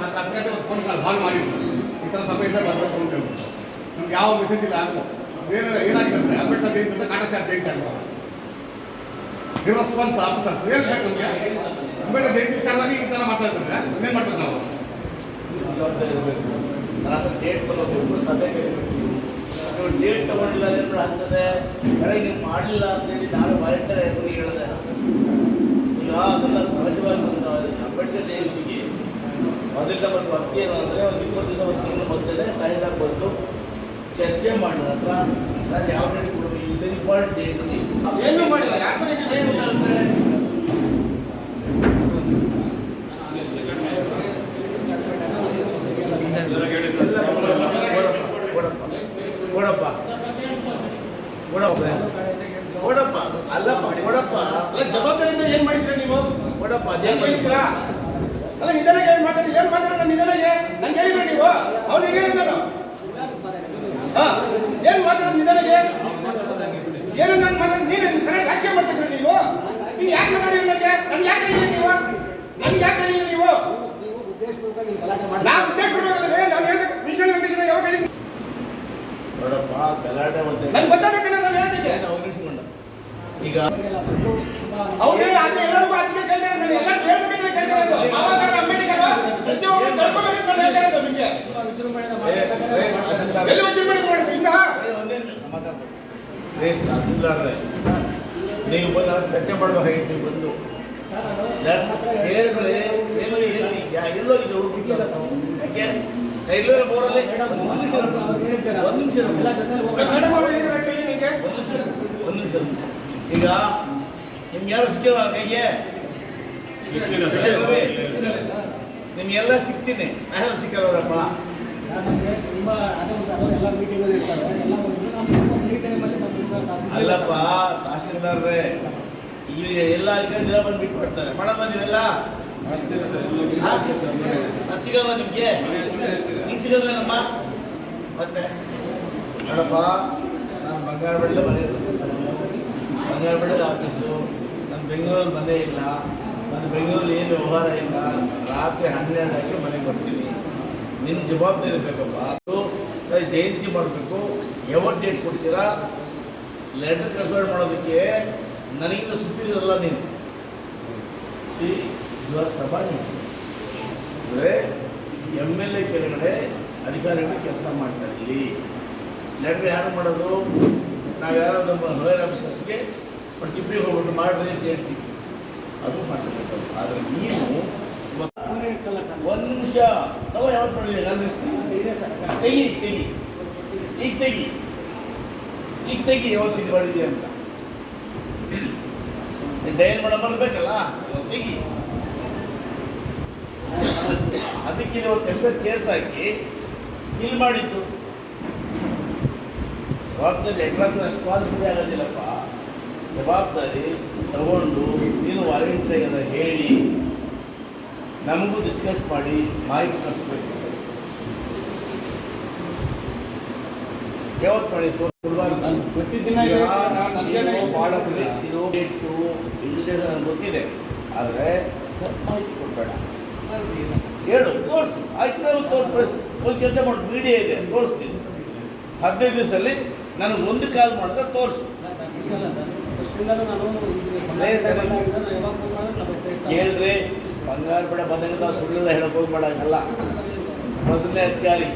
ನಾನು ಅದಕ್ಕೆ phone call ಭಾಳ ಮಾಡಿದ್ದು ಈ ಥರ ಸಭೆಯಿಂದ ಬರಬೇಕು ಅಂತ ಹೇಳ್ಬೋದು ನಮ್ಗೆ ಯಾವ ಮೆಸೇಜ್ ಇಲ್ಲ ಆಗೋ ಏನಾಗ ಏನಾಗಿದೆ ಅಡ್ಮಿಟ್ನಲ್ಲಿ ಅಂತ ಕಾಟಾಚಾರ ಜೈನ್ ಆಗೋ ರಿವರ್ಸ್ಪಾನ್ಸ್ ಆಫೀಸರ್ಸ್ ಏನು ಬೇಕು ನಮಗೆ. ಅಂಬೇಡ ಜಯಂತಿ ವಿಚಾರವಾಗಿ ಈ ಥರ ಮಾಡ್ತಾ ಇದ್ದಾರೆ. ಇನ್ನೇನು ನಾವು? ಡೇಟ್ ತಗೋಬೇಕು ಸಭೆಗೆ ಡೇಟ್ ಅಂದ್ರೆ ಆಗ್ತದೆ ಕರೆಗೆ ಮಾಡಲಿಲ್ಲ ನಾನು ವಾಲಂಟಿಯರ್ ಅಂಬೇಡ್ಕರ್ ಜಯಂತಿಗೆ ಮೊದಲಿಂದ ಬಂದು ಅಕ್ಕಿ ಏನು ಅಂದರೆ ಒಂದು ಇಪ್ಪತ್ತು ದಿವಸ ಒಂದು ತಿಂಗಳು ಮೊದಲೇ ಕಾಯ್ದಾಗ ಬಂದು ಚರ್ಚೆ ಮಾಡಿದ ಹತ್ರ ನಾನು ಯಾವ ಡೇಟ್ ಕೊಡಬೇಕು ಇದು ಇಂಪಾರ್ಟೆಂಟ್ ಏನು ಏನೂ ಮಾಡಿಲ್ಲ, ಯಾರ್ಗೂ ಏನು ಏನು ಕೊಡಪ್ಪ ಕೊಡಪ್ಪ ಕೊಡಪ್ಪ ಅಲ್ಲಪ್ಪ ಕೊಡಪ್ಪ ಅಲ್ಲ ಜವಾಬ್ದಾರಿಯಿಂದ ಏನ್ ಮಾಡಿದ್ರಿ ನೀವು ಕೊಡಪ್ಪ ಏನ್ ಅದೇನ್ ಹೇಳಿದ್ರಾ ಅಲ್ಲ ನಿಧಾನ ಏನ್ ಮಾತಾಡಿ ಏನ್ ಮಾತಾಡಲ್ಲ ನಿಧಾನಗೆ ನಂಗೆ ಹೇಳಿದ್ರಿ ನೀವು ಅವ್ನಿಗೆ ನಾನು ಹಾ ಏನ್ ಮಾತಾಡೋದು ನಿಧಾನಗೆ ಏನು ನಾನು ಮಾತಾಡೋದು ನೀನು ಕರೆಕ್ಟ್ ರಾಜಕೀಯ ಮಾಡ್ತಿದ್ರಿ ನೀವು? ನೀನು ಯಾಕೆ ಮಾತಾಡಿಲ್ಲ ನನಗೆ ನನ್ಗೆ ಯಾಕೆ ಹೇಳಿದ್ರಿ ನೀವು? ನನ್ಗೆ ಯಾಕೆ ಹೇಳಿದ್ರಿ ನೀವು? ನಾವು ಉದ್ದೇಶ ಹೇಳ್ಬೇಕು. ವಿಷಯ ಯಾವಾಗ ಹೇಳಿದ್ರಿ? ನೋಡಪ್ಪ ಗಲಾಟೆ ಮತ್ತೆ ನನ್ಗೆ ಗೊತ್ತಾಗುತ್ತೆ ನಾನು ಈಗ ಅವ್ರಿಗೆ ಅಲ್ಲಿ ಎಲ್ಲರಿಗೂ ಅದಕ್ಕೆ ಕೇಳ್ತಾರೆ ನಾನು ಎಲ್ಲ ಕೇಳ್ಬೇಕಂತ ಕೇಳ್ತಾರೆ ಬಾಬಾ ಸಾಹೇಬ್ ಅಂಬೇಡ್ಕರ್ ಪ್ರತಿಯೊಬ್ಬರು ಕಳ್ಕೊಬೇಕು ಅಂತ ಹೇಳ್ತಾ ಇರೋದು ನಿಮಗೆ ಏ, ಏ, ತಹಸೀಲ್ದಾರ್. ಎಲ್ಲಿ ವಜ್ರ ಮಾಡ್ಕೊಂಡು ಹಿಂಗ ಏ, ಒಂದೇ ನಿಮಿಷ ಮಾತಾಡ್ಬೇಕು. ಏ ತಹಸೀಲ್ದಾರ್ರೆ ನೀವು ಬಂದು ಚರ್ಚೆ ಮಾಡ್ಬೇಕಾಗಿತ್ತು ನೀವು ಬಂದು. ಎಲ್ಲೋಗಿದೆ ಹುಡುಗ ಯಾಕೆ? ಎಲ್ಲೋ ಬೋರಲ್ಲಿ ಒಂದು ನಿಮಿಷ ಒಂದು ನಿಮಿಷ ಒಂದು ನಿಮಿಷ. ಈಗ ನಿಮ್ಗೆ ಯಾರು ಸಿಕ್ಕಿಲ್ಲ ಕೈಗೆ? ನಿಮ್ಗೆ ಎಲ್ಲ ಸಿಗ್ತೀನಿ ಮೆಹಲ್ ಸಿಕ್ಕಲ್ಲವರಪ್ಪ ಅಲ್ಲಪ್ಪ ತಹಸೀಲ್ದಾರ್ರೆ ಈಗ ಎಲ್ಲ ಅಧಿಕಾರಿಗಳ ಬಂದು ಬಿಟ್ಟು ಕೊಡ್ತಾರೆ ಮಳೆ ನೀವೆಲ್ಲ ಸಿಗಲ್ಲ ನಿಮ್ಗೆ? ನೀನು ಸಿಗಲ್ವೇನಮ್ಮ? ಮತ್ತೆ? ನೋಡಪ್ಪ ನಾನು ಬಂಗಾರ ಬೆಳ್ಳ ಮನೆ ಬಂಗಾರ ಬೆಳ್ಳದ ಆಫೀಸು. ನನ್ನ ಬೆಂಗಳೂರಲ್ಲಿ ಮನೆ ಇಲ್ಲ. ನನ್ನ ಬೆಂಗಳೂರಲ್ಲಿ ಏನು ವ್ಯವಹಾರ ಇಲ್ಲ, ರಾತ್ರಿ ಹನ್ನೆರಡಕ್ಕೆ ಮನೆಗೆ ಬರ್ತೀನಿ. ನಿನ್ನ ಜವಾಬ್ದಾರಿ ಇರಬೇಕಪ್ಪ ಅದು ಸರಿ, ಜಯಂತಿ ಮಾಡಬೇಕು. ಯಾವ ಡೇಟ್ ಕೊಡ್ತೀರಾ? ಲೆಟರ್ ಕನ್ವರ್ಟ್ ಮಾಡೋದಕ್ಕೆ ನನಗಿಂತ ಸುತ್ತಿರಲ್ಲ ನೀನು. ಸಿ ಯು ಆರ್ ಅಂದರೆ ಎಂ ಎಲ್ ಎ ಕೆಳಗಡೆ ಅಧಿಕಾರಿಗಳು ಕೆಲಸ ಮಾಡ್ತಾ ಇರಲಿ ಲೆಟರ್ ಯಾರು ಮಾಡೋದು? ನಾವು ಯಾರೋ ನಮ್ಮ ಲೋಯರ್ ಆಫೀಸರ್ಸ್ಗೆ ಒಂದು ಟಿಪ್ಪಿಗೆ ಹೋಗ್ಬಿಟ್ಟು ಮಾಡ್ರಿ ಅಂತ ಹೇಳ್ತೀವಿ. ಅದು ಮಾಡಬೇಕು ಆದರೆ ನೀನು ಒಂದು ನಿಮಿಷ. ತಗೋ ಯಾವತ್ತು ಮಾಡಿದೆ ತೆಗಿ ತೆಗಿ. ಈಗ ತೆಗಿ. ಈಗ ತೆಗಿ ಯಾವತ್ತು ಇದು ಮಾಡಿದೆ ಅಂತ. ಡಯಲ್ ಮಾಡೋ ಬರಬೇಕಲ್ಲ ತೆಗಿ. ಅದಕ್ಕೆ ಇವತ್ತು ಹೆಸರು ಚೇರ್ಸ್ ಹಾಕಿ ಕಿಲ್ ಮಾಡಿದ್ದು. ಜವಾಬ್ದಾರಿ ಎಕ್ರಾತ್ರ ಅಷ್ಟು ಆಗೋದಿಲ್ಲಪ್ಪ. ಜವಾಬ್ದಾರಿ ತಗೊಂಡು ನೀನು ವಾರಂಟ್ ಹೇಳಿ ನಮಗೂ ಡಿಸ್ಕಸ್ ಮಾಡಿ ಮಾಹಿತಿ ಕಳಿಸ್ಬೇಕು. ಯಾವತ್ತು ಮಾಡಿ ಪ್ರತಿದಿನ ಭಾಳ ಇಟ್ಟು ನನಗೆ ಗೊತ್ತಿದೆ. ಆದರೆ ಮಾಹಿತಿ ಕೊಡಬೇಡ. ಹೇಳು ತೋರಿಸು. ಆಯ್ತು ನಾನು ತೋರಿಸ್ಬೇಡ ಒಂದು ಕೆಲಸ ಮಾಡಿ. ಮೀಡಿಯಾ ಇದೆ ತೋರಿಸ್ತೀನಿ. ಹದಿನೈದು ದಿವಸದಲ್ಲಿ ನನಗೆ ಒಂದು ಕಾಲ್ ಮಾಡಿದ್ರೆ ತೋರಿಸು ಕೇಳ್ರಿ ಬಂಗಾರ ಬೇಡ ಬಂದಂಗ ಸುಳ್ಳೆಲ್ಲ ಹೇಳಕ್ ಹೋಗ್ಬೇಡ ಹಂಗಲ್ಲ. ಮೊದಲನೇ ಅಧಿಕಾರಿ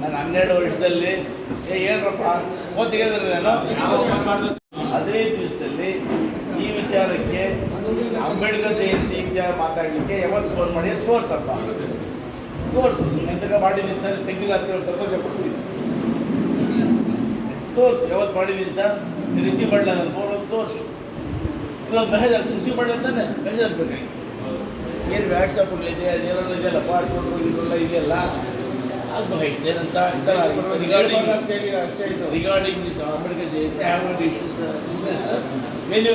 ನಾನು ಹನ್ನೆರಡು ವರ್ಷದಲ್ಲಿ ಏ ಹೇಳ್ರಪ್ಪ ಓದಿ ಹೇಳಿದ್ರೆ ನಾನು? ಹದಿನೈದು ದಿವಸದಲ್ಲಿ ಈ ವಿಚಾರಕ್ಕೆ ಅಂಬೇಡ್ಕರ್ ಜಯಂತಿ ವಿಚಾರ ಮಾತಾಡಲಿಕ್ಕೆ ಯಾವತ್ತು ಫೋನ್ ಮಾಡಿ ತೋರ್ಸಪ್ಪ. ತೋರಿಸು. ಎಂತಕ ಮಾಡಿದ್ದೀನಿ ಸರ್ ತೆಗಿಲ್ಲ ಅಂತ ಸಂತೋಷ ಪಡ್ತೀನಿ ತೋರಿಸು ಯಾವತ್ತು ಮಾಡಿದ್ದೀನಿ ಸರ್? ರಿಸೀವ್ ಮಾಡಲ ನಾನು ಫೋನ್ ತೋರಿಸು. ಇಲ್ಲ ಮೆಸೇಜ್ ಹಾಕಿ ರಿಸೀವ್ ಮಾಡಿ ಅಂತಾನೆ ಮೆಸೇಜ್ ಹಾಕ್ಬೇಕಾಗಿ ಏನು ಇದೆ ಅದೇನೋ ಇದೆಯಲ್ಲ ಪಾರ್ಟ್ನರು ಇದೆಲ್ಲ ಇದೆಯಲ್ಲ? ಆಗ್ಬೇಕಾಗಿತ್ತು ಏನಂತ? Regarding regarding this Ambedkar Jayanti business have available business, sir. when you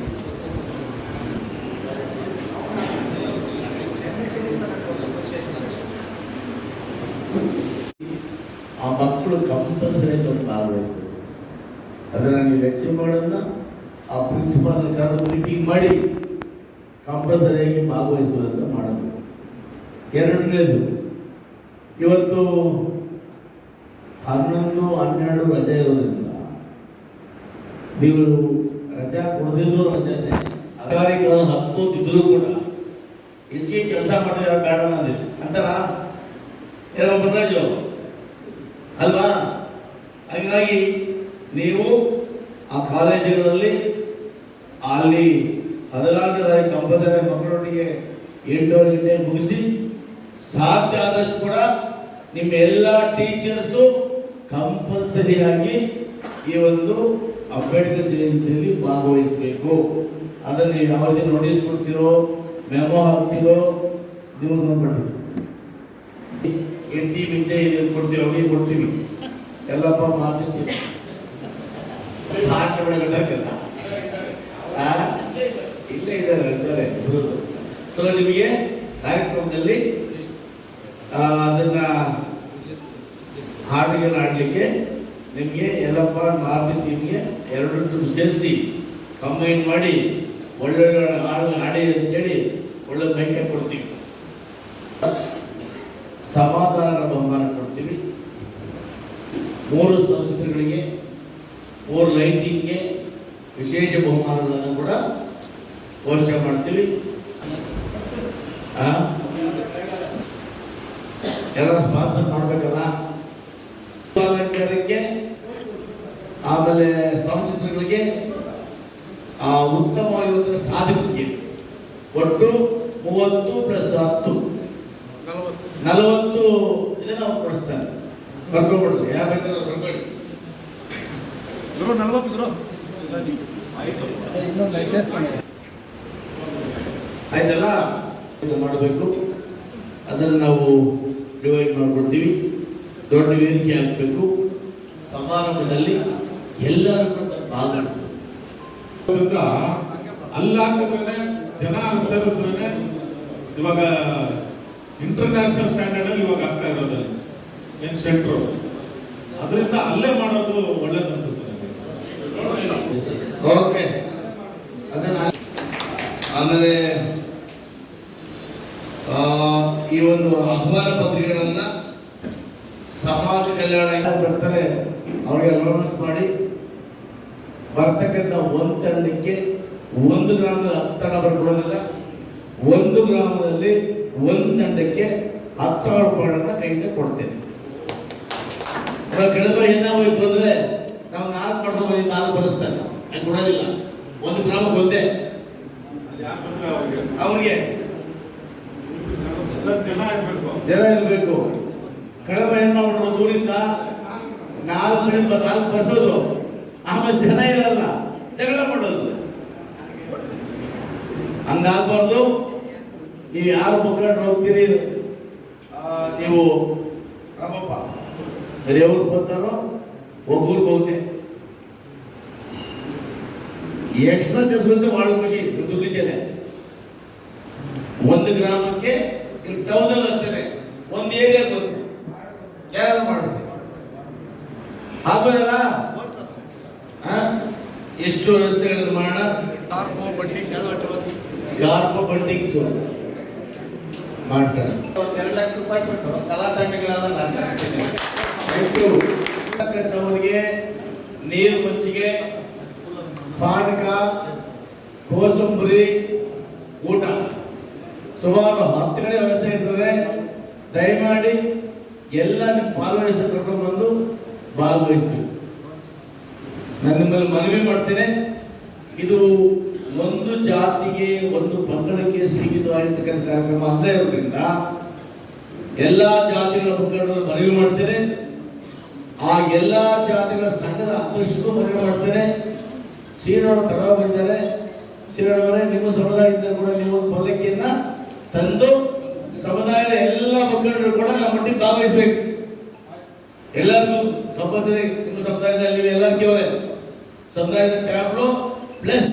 ಅದನ್ನು ನೀವು ಮಾಡೋದನ್ನ ಆ ಪ್ರಿನ್ಸಿಪಾಲ್ ಕರೆದು ಮೀಟಿಂಗ್ ಮಾಡಿ ಕಂಪಲ್ಸರಿಯಾಗಿ ಭಾಗವಹಿಸುವುದನ್ನು ಮಾಡಬೇಕು. ಎರಡನೇದು, ಇವತ್ತು ಹನ್ನೊಂದು, ಹನ್ನೆರಡು ರಜೆ ಇರೋದ್ರಿಂದ ನೀವು ರಜಾ ಕೊಡದಿದ್ರು ರಜಾನೆ ಅಧಿಕಾರಿಗಳು ಹತ್ತು ಇದ್ರೂ ಕೂಡ ಹೆಚ್ಚಿಗೆ ಕೆಲಸ ಮಾಡಿದ್ರೆ ಬೇಡ ಅಂದಿಲ್ಲ ಅಂತಾರ ಏನೋ ಬಸವರಾಜು ಅಲ್ವಾ? ಹಾಗಾಗಿ ನೀವು ಆ ಕಾಲೇಜುಗಳಲ್ಲಿ ಅಲ್ಲಿ ಹದಿನಾಲ್ಕು ತಾರೀಕು ಕಂಪಲ್ಸರಿ ಮಕ್ಕಳೊಟ್ಟಿಗೆ ಎಂಟೂವರೆ ಗಂಟೆ ಮುಗಿಸಿ, ಸಾಧ್ಯ ಆದಷ್ಟು ಕೂಡ ನಿಮ್ಮ ಎಲ್ಲ ಟೀಚರ್ಸು ಕಂಪಲ್ಸರಿಯಾಗಿ ಈ ಒಂದು ಅಂಬೇಡ್ಕರ್ ಜಯಂತಿಯಲ್ಲಿ ಭಾಗವಹಿಸಬೇಕು. ಅದನ್ನು ಯಾವ ರೀತಿ ನೋಟಿಸ್ ಕೊಡ್ತೀರೋ ಮೆಮೊ ಹಾಕ್ತೀರೋ, ನೀವು ನೋಡ್ಬಿಟ್ಟು ಎಂಟಿ ಇದು ಕೊಡ್ತೀವಿ, ಅವ್ರಿಗೆ ಕೊಡ್ತೀವಿ. ಎಲ್ಲಪ್ಪ ಮಾಡ್ತಿರ್ತೀವಿ ಇಲ್ಲೇ ಇದ್ದಾರೆ ಇದ್ದಾರೆ. ಸೊ ನಿಮಗೆ ಕಾರ್ಯಕ್ರಮದಲ್ಲಿ ಅದನ್ನ ಹಾಡುಗಳನ್ನ ಆಡಲಿಕ್ಕೆ ನಿಮಗೆ ಎಲ್ಲಪ್ಪ ಮಾರ್ತಿ ನಿಮಗೆ ಎರಡು ಸೇರಿಸಿ ಕಂಬೈನ್ ಮಾಡಿ ಒಳ್ಳೊಳ್ಳೆ ಹಾಡು ಹಾಡಿ ಅಂತೇಳಿ ಒಳ್ಳೆ ಬೈಕೆ ಕೊಡ್ತೀವಿ. ಸಮಾಧಾನ ಬಹುಮಾನ ಕೊಡ್ತೀವಿ. ಮೂರು ಸಂಸ್ಥೆಗಳಿಗೆ ಮೂರು ಲೈಟಿಂಗ್ಗೆ ವಿಶೇಷ ಬಹುಮಾನಗಳನ್ನು ಕೂಡ ಘೋಷಣೆ ಮಾಡ್ತೀವಿ? ಎಲ್ಲ ಸ್ಪಾನ್ಸರ್ ಮಾಡಬೇಕಲ್ಲ? ಅಲಂಕಾರಕ್ಕೆ ಆಮೇಲೆ ಸ್ತಂಭಚಿತ್ರಗಳಿಗೆ ಆ ಉತ್ತಮವಾಗಿರುವಂಥ ಸಾಧಕರಿಗೆ ಒಟ್ಟು ಮೂವತ್ತು ಪ್ಲಸ್ ಹತ್ತು. ನಲವತ್ತು. ದಿನ ನಾವು ಕೊಡಿಸ್ತಾರೆ. ಕರ್ಕೊಂಡ್ಬಿಡ್ರಿ ಯಾವ ಬೇಕಾದ್ರೂ ಕರ್ಕೊಳ್ಳಿ ಗುರು ನಲ್ವತ್ತು ಗುರು. ಆಯ್ತಲ್ಲ? ಇದು ಮಾಡಬೇಕು. ಅದನ್ನು ನಾವು ಡಿವೈಡ್ ಮಾಡ್ಕೊಳ್ತೀವಿ. ದೊಡ್ಡ ವೇದಿಕೆ ಆಗಬೇಕು. ಸಮಾರಂಭದಲ್ಲಿ ಎಲ್ಲರೂ ಕೂಡ ಭಾಗವಹಿಸಬೇಕು. ಅಲ್ಲಾಕಿದ್ರೆ ಜನ ಸೇರಿಸಿದ್ರೆ ಇವಾಗ ಇಂಟರ್ನ್ಯಾಷನಲ್ ಸ್ಟ್ಯಾಂಡರ್ಡ್ ಅಲ್ಲಿ ಇವಾಗ ಆಗ್ತಾ ಇರೋದು ಏನ್ ಸೆಂಟ್ರು ಅದರಿಂದ ಅಲ್ಲೇ ಮಾಡೋದು ಒಳ್ಳೇದು ಅನ್ಸುತ್ತೆ. ಓಕೆ ಆಮೇಲೆ ಈ ಒಂದು ಆಹ್ವಾನ ಪತ್ರಿಕೆಗಳನ್ನ ಸಮಾಜ ಕಲ್ಯಾಣ ಬರ್ತಾರೆ ಅವರಿಗೆ ಅನೌನ್ಸ್ ಮಾಡಿ ಬರ್ತಕ್ಕಂಥ ಒಂದು ತಂಡಕ್ಕೆ ಒಂದು ಗ್ರಾಮದ ಹತ್ತು ತಂಡ ಬರ್ಕೊಡೋದಿಲ್ಲ ಒಂದು ಗ್ರಾಮದಲ್ಲಿ ಒಂದು ತಂಡಕ್ಕೆ ಹತ್ತು ಸಾವಿರ ರೂಪಾಯಿಗಳನ್ನ ಕೈಯಿಂದ ಕೊಡ್ತೇನೆ. ಕಳೆದ ಏನಾಗೋಯ್ತು ಅಂದ್ರೆ ಹೋಗಿ ನಾಲ್ಕು ಬರೆಸ್ತಾರೆ ನಾನು ಕೊಡೋದಿಲ್ಲ ಒಂದು ಗ್ರಾಮಕ್ಕೆ ಒಂದೇ. ಅವ್ರಿಗೆ. ಜನ ಇರ್ಬೇಕು. ಜನ ಇರಬೇಕು. ಕಡಿಮೆ ಹೆಣ್ಮಕ್ಳು ದೂರಿಂದ ನಾಲ್ಕು ಕಡೆಯಿಂದ ನಾಲ್ಕು ಬರ್ಸೋದು. ಆಮೇಲೆ ಜನ ಇರಲ್ಲ. ಜಗಳ ಮಾಡೋದು. ಹಂಗಾಗ್ಬಾರ್ದು. ನೀವು ಯಾರು ಮುಖಂಡ್ರು ಹೋಗ್ತೀರಿ ನೀವು ರಾಮಪ್ಪ. ಅವ್ರಿಗೆ ಬರ್ತಾರೋ? ಒಬ್ಬರಿಗೆ ಹೋಗ್ತೆ ಎಕ್ಸ್ಟ್ರಾ ಚಸ್ಕೊಂಡ್ರೆ ಭಾಳ ಖುಷಿ ದುಡ್ಡು ಜನ ಒಂದು ಗ್ರಾಮಕ್ಕೆ ಟೌನಲ್ಲಿ ಅಷ್ಟೇ ಒಂದು ಏರಿಯಾ ಬಂದು ಯಾರು ಮಾಡಿಸ್ತೀವಿ. ಆಗ್ಬೋದಲ್ಲ? ಎಷ್ಟು ವ್ಯವಸ್ಥೆಗಳನ್ನು ಮಾಡೋಣ? ಟಾರ್ಪು ಬಡ್ಡಿ ಶಾರ್ಪ್ ಬಡ್ಡಿ ಮಾಡ್ತಾರೆ. ಎರಡು ಲಕ್ಷ ರೂಪಾಯಿ ಕೊಟ್ಟು ಕಲಾ ನಾನು ಕರೆಸ್ತೀನಿ. ಅವರಿಗೆ ನೀರು ಮಜ್ಜಿಗೆ ಪಾನಕ, ಕೋಸಂಬರಿ, ಊಟ. ಸುಮಾರು ಹತ್ತು ವ್ಯವಸ್ಥೆ ಇರ್ತದೆ. ದಯಮಾಡಿ ಎಲ್ಲ ಪಾಲ್ಗೊಳಿಸಿ ಕರ್ಕೊಂಡ್ಬಂದು ಕರ್ಕೊಂಡು ಬಂದು ಭಾಗವಹಿಸಬೇಕು ನಾನು ನಿಮ್ಮಲ್ಲಿ ಮನವಿ ಮಾಡ್ತೇನೆ. ಇದು ಒಂದು ಜಾತಿಗೆ ಒಂದು ಪಂಗಡಕ್ಕೆ ಸೀಮಿತವಾಗಿರ್ತಕ್ಕಂಥ ಕಾರ್ಯಕ್ರಮ ಅಂತ ಇರೋದ್ರಿಂದ ಎಲ್ಲ ಜಾತಿಗಳ ಮುಖಂಡರು ಮನವಿ ಮಾಡ್ತೇನೆ. ಆ ಎಲ್ಲ ಜಾತಿಗಳ ಸಂಘದ ಅಧ್ಯಕ್ಷರು ಮನವಿ ಮಾಡ್ತೇನೆ. ಶ್ರೀರಾಮ ತಗೋ ಬಂದಿದ್ದಾರೆ ಶ್ರೀರಾಮರೇ ನಿಮ್ಮ ಸಮುದಾಯದಿಂದ ಕೂಡ ನೀವು ಪಲ್ಲಕ್ಕಿಯನ್ನ ತಂದು ಸಮುದಾಯದ ಎಲ್ಲ ಮುಖಂಡರು ಕೂಡ ನಮ್ಮ ಮಟ್ಟಿಗೆ ಭಾಗವಹಿಸಬೇಕು. ಎಲ್ಲರಿಗೂ ಕಂಪಲ್ಸರಿ ನಿಮ್ಮ ಸಮುದಾಯದಲ್ಲಿ ಎಲ್ಲರಿಗೂ ಸಮುದಾಯದ ಟ್ಯಾಬ್ಲು ಪ್ಲಸ್